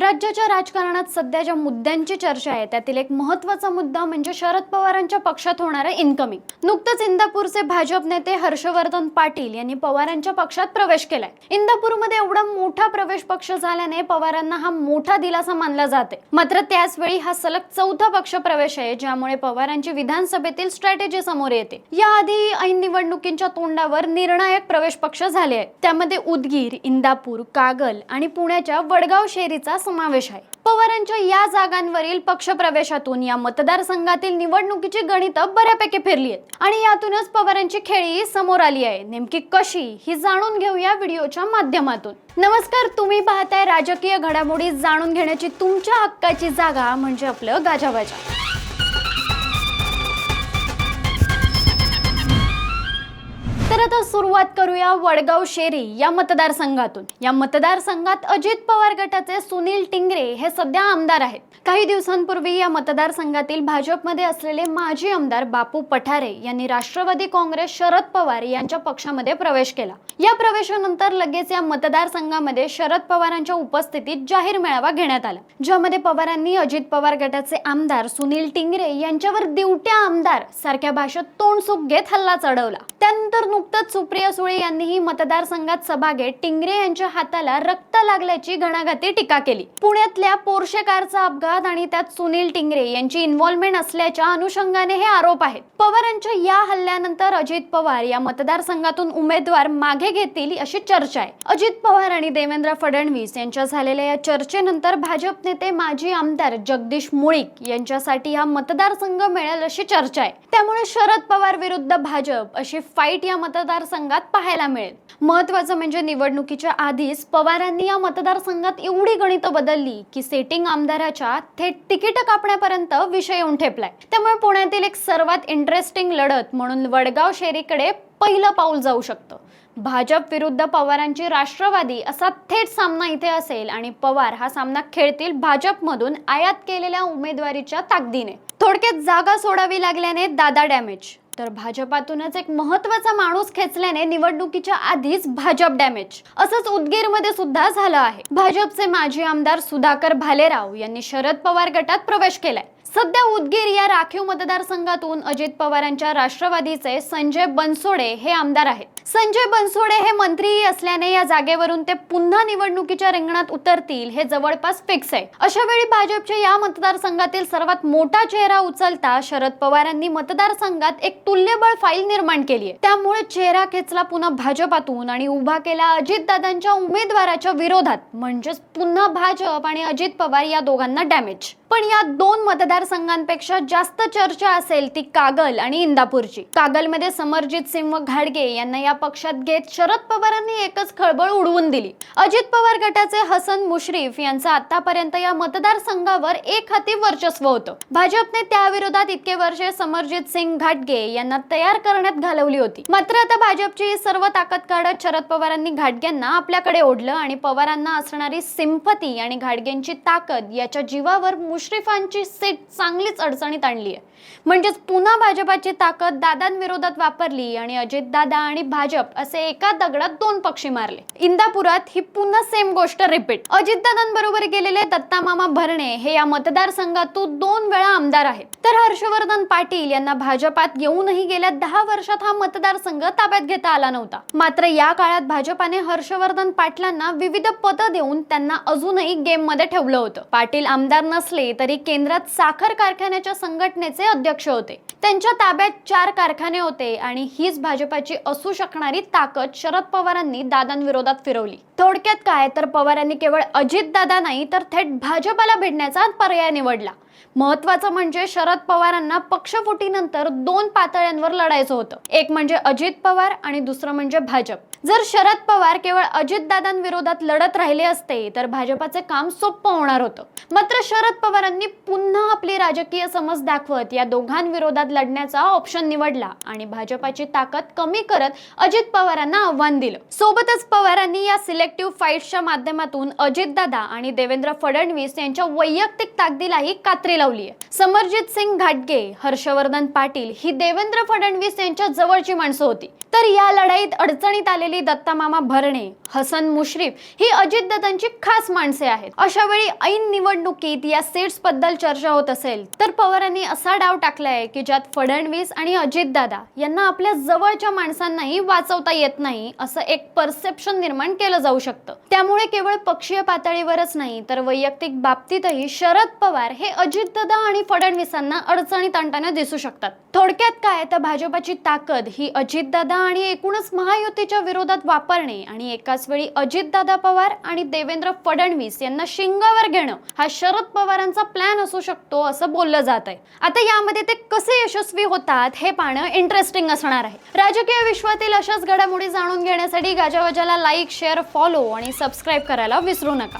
राज्याच्या राजकारणात सध्या ज्या मुद्द्यांची चर्चा आहे त्यातील एक महत्त्वाचा मुद्दा म्हणजे शरद पवारांच्या पक्षात होणारं इन्कमिंग नुकतंच इंदापूरचे भाजप नेते हर्षवर्धन पाटील यांनी पवारांच्या पक्षात प्रवेश केलाय. इंदापूरमध्ये एवढा मोठा प्रवेश पक्ष झाल्याने पवारांना हा मोठा दिलासा मानला जाते मात्र त्याचवेळी हा सलग चौथा पक्ष प्रवेश आहे ज्यामुळे पवारांची विधानसभेतील स्ट्रॅटेजी समोर येते. याआधी ऐन निवडणुकींच्या तोंडावर निर्णायक प्रवेश पक्ष झाले आहेत. त्यामध्ये उदगीर इंदापूर कागल आणि पुण्याच्या वडगाव शेरीचा समावेश आहे. पवारांच्या या जागांवरील पक्षप्रवेशातून या मतदारसंघातील निवडणुकीची गणितं बऱ्यापैकी फिरली आहेत आणि यातूनच पवारांची खेळी समोर आली आहे. नेमकी कशी ही जाणून घेऊया व्हिडिओच्या माध्यमातून. नमस्कार तुम्ही पाहताय राजकीय घडामोडी जाणून घेण्याची तुमच्या हक्काची जागा म्हणजे आपलं गाजावाजा आता सुरुवात करूया वडगाव शेरी या मतदारसंघातून. या मतदारसंघात अजित पवार गटाचे सुनील टिंगरे हे सध्या आमदार आहेत. काही दिवसांपूर्वी या मतदारसंघातील भाजपमध्ये असलेले माजी आमदार बापू पठारे यांनी राष्ट्रवादी काँग्रेस शरद पवार यांच्या पक्षामध्ये प्रवेश केला. या प्रवेशानंतर लगेच या मतदारसंघामध्ये शरद पवारांच्या उपस्थितीत जाहीर मेळावा घेण्यात आला. ज्यामध्ये पवारांनी अजित पवार गटाचे आमदार सुनील टिंगरे यांच्यावर दिवट्या आमदार सारख्या भाषेत तोंडसुख घेत हल्ला चढवला त्यानंतर नुकतंच सुप्रिया सुळे यांनीही मतदारसंघात सभा घेत टिंगरे यांच्या हाताला रक्त लागल्याची घणाघाती टीका केली. पुण्यातल्या पोर्शे कारचा अपघात आणि त्यात सुनील टिंगरे यांची इन्व्हॉल्वमेंट असल्याच्या अनुषंगाने हे आरोप आहेत. पवारांच्या या हल्ल्यानंतर अजित पवार या मतदारसंघातून उमेदवार मागे घेतील अशी चर्चा आहे. अजित पवार आणि देवेंद्र फडणवीस यांच्या झालेल्या या चर्चेनंतर भाजप नेते माजी आमदार जगदीश मुळीक यांच्यासाठी हा मतदारसंघ मिळेल अशी चर्चा आहे. त्यामुळे शरद पवार विरुद्ध भाजप अशी फाईट या मतदारसंघात पाहायला मिळेल. महत्वाचं म्हणजे निवडणुकीच्या आधीच पवारांनी या मतदारसंघात एवढी गणितं बदलली की सेटिंग आमदाराच्या थेट तिकीट कापण्यापर्यंत विषय येऊन ठेपलाय. त्यामुळे पुण्यातील एक सर्वात इंटरेस्टिंग लढत म्हणून वडगाव शेरीकडे पहिलं पाऊल जाऊ शकतं. भाजप विरुद्ध पवारांची राष्ट्रवादी असा थेट सामना इथे असेल आणि पवार हा सामना खेळतील भाजपमधून आयात केलेल्या उमेदवारीच्या ताकदीने. थोडक्यात जागा सोडावी लागल्याने दादा डॅमेज तर भाजपातूनच एक महत्त्वाचा माणूस खेचल्याने निवडणुकीच्या आधीच भाजप डॅमेज. असंच उदगीरमध्ये सुद्धा झालं आहे. भाजपचे माजी आमदार सुधाकर भालेराव यांनी शरद पवार गटात प्रवेश केलाय. सध्या उदगीर या राखीव मतदारसंघातून अजित पवारांच्या राष्ट्रवादीचे संजय बनसोडे हे आमदार आहेत. संजय बनसोडे हे मंत्रीही असल्याने या जागेवरून ते पुन्हा निवडणुकीच्या रिंगणात उतरतील हे जवळपास फिक्स आहे. अशा वेळी भाजपच्या या मतदारसंघातील सर्वात मोठा चेहरा उचलता शरद पवारांनी मतदारसंघात एक तुल्यबळ फाईल निर्माण केली आहे. त्यामुळे चेहरा खेचला पुन्हा भाजपातून आणि उभा केला अजितदादांच्या उमेदवाराच्या विरोधात म्हणजेच पुन्हा भाजप आणि अजित पवार या दोघांना डॅमेज पण या दोन मतदारसंघांपेक्षा जास्त चर्चा असेल ती कागल आणि इंदापूरची. कागलमध्ये समरजित सिंह घाडगे यांना या पक्षात घेत शरद पवारांनी एकच खळबळ उडवून दिली. अजित पवार गटाचे हसन मुश्रीफ यांचं आतापर्यंत या मतदारसंघावर एक हाती वर्चस्व होतं. भाजपने त्याविरोधात इतके वर्षे समरजित सिंग घाटगे यांना तयार करण्यात घालवली होती. मात्र आता भाजपची सर्व ताकद काढत शरद पवारांनी घाटग्यांना आपल्याकडे ओढलं आणि पवारांना असणारी सिंपती आणि घाटगेंची ताकद याच्या जीवावर मुश्रीफांची सीट चांगलीच अडचणीत आणली आहे. म्हणजेच पुन्हा भाजपाची ताकद दादांविरोधात वापरली आणि अजितदादा आणि भाजप असे एका दगडात दोन पक्षी मारले. इंदापुरात ही पुन्हा सेम गोष्ट रिपीट अजितदादांबरोबर गेलेले दत्तामामा भरणे हे या मतदारसंघातून दोन वेळा आमदार आहेत. तर हर्षवर्धन पाटील यांना भाजपात येऊनही गेल्या दहा वर्षात हा मतदारसंघ ताब्यात घेता आला नव्हता. मात्र या काळात भाजपाने हर्षवर्धन पाटलांना विविध पदं देऊन त्यांना अजूनही गेममध्ये ठेवलं होतं. पाटील आमदार नसले तरी केंद्रात साखर कारखान्याच्या संघटनेचे अध्यक्ष होते. त्यांच्या ताब्यात चार कारखाने होते आणि हीच भाजपाची असू शकणारी ताकद शरद पवारांनी दादांविरोधात फिरवली. थोडक्यात काय? तर पवारांनी केवळ अजित दादा नाही तर थेट भाजपाला भिडण्याचा पर्याय निवडला. महत्वाचं म्हणजे शरद पवारांना पक्षफुटीनंतर दोन पातळ्यांवर लढायचं होतं. एक म्हणजे अजित पवार आणि दुसरं म्हणजे भाजप. जर शरद पवार केवळ अजितदादांविरोधात लढत राहिले असते तर भाजपाचे काम सोपं होणार होतं. मात्र शरद पवारांनी पुन्हा आपली राजकीय समज दाखवत या दोघांविरोधात लढण्याचा ऑप्शन निवडला आणि भाजपाची ताकद कमी करत अजित पवारांना आव्हान दिलं. सोबतच पवारांनी या सिलेक्टिव्ह फाईट्सच्या माध्यमातून अजितदादा आणि देवेंद्र फडणवीस यांच्या वैयक्तिक ताकदीलाही कात्री लावली आहे. समरजित सिंग घाटगे हर्षवर्धन पाटील ही देवेंद्र फडणवीस यांच्या जवळची माणसं होती. तर या लढाईत अडचणीत आले असलेली दत्तामामा भरणे हसन मुश्रीफ ही अजितदादांची खास माणसे आहेत. अशा वेळी ऐन निवडणुकीत या सीट्सबद्दल चर्चा होत असेल तर पवारांनी असा डाव टाकलाय की ज्यात फडणवीस आणि अजितदादा यांना आपल्या जवळच्या माणसांनाही वाचवता येत नाही असं एक परसेप्शन निर्माण केलं जाऊ शकतं. त्यामुळे केवळ पक्षीय पातळीवरच नाही तर वैयक्तिक बाबतीतही शरद पवार हे अजितदादा आणि फडणवीसांना अडचणीत आणताना दिसू शकतात. थोडक्यात काय तर भाजपाची ताकद ही अजितदादा आणि एकूणच महायुतीच्या विरोधात वापरणे आणि एकाच वेळी अजितदादा पवार आणि देवेंद्र फडणवीस यांना शिंगावर घेणं हा शरद पवारांचा प्लॅन असू शकतो असं बोललं जात आहे. आता यामध्ये ते कसे यशस्वी होतात हे पाहणं इंटरेस्टिंग असणार आहे. राजकीय विश्वातील अशाच घडामोडी जाणून घेण्यासाठी गाजावाजाला लाईक शेअर फॉलो आणि सबस्क्राईब करायला विसरू नका.